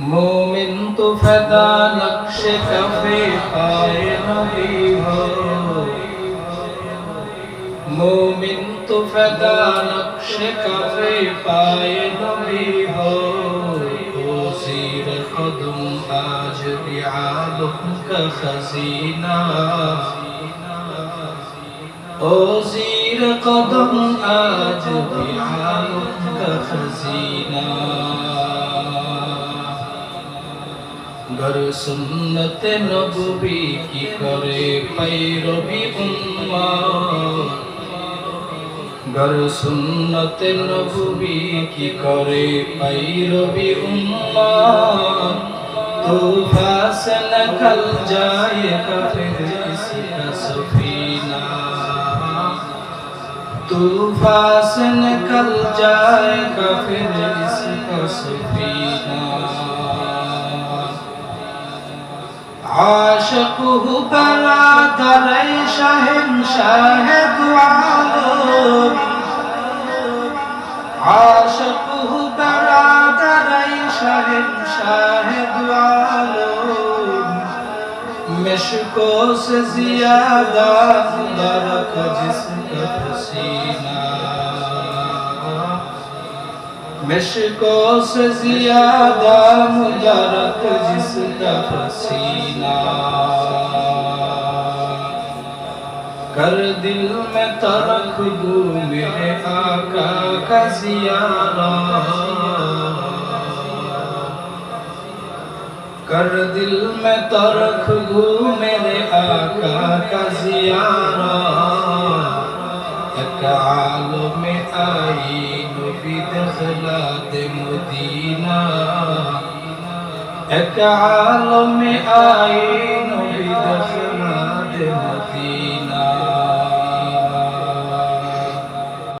মোমিন তো ফেদা নকশে কফে পায়ে নবী হো মোমিন তো ফেদা নকশে কফে পায়ে নবী হো خدم آج رعالك خزينة أزير قدم آج رعالك خزينة গর সুন্নতে নবী কি করে পৈরবি উম্মা গর সুন্নতে নবী কি করে পৈরবি উম্মা তো ফাস নকল যায় কাফির ইসি কা সফিনা। তো ফাস নকল যায় चतुतला धरई शहंशाह द्वारो आशतुतला धरई शहंशाह द्वारो मिशको से ज़्यादा दरक जिसका पसीना मिशको से जिसका पसीना। کر دل میں ترک دو میرے آقا کا زیارہ کر دل میں ترک دو میرے آقا کا زیارہ ایک عالم آئی نبی دخلات مدینہ ایک عالم آئی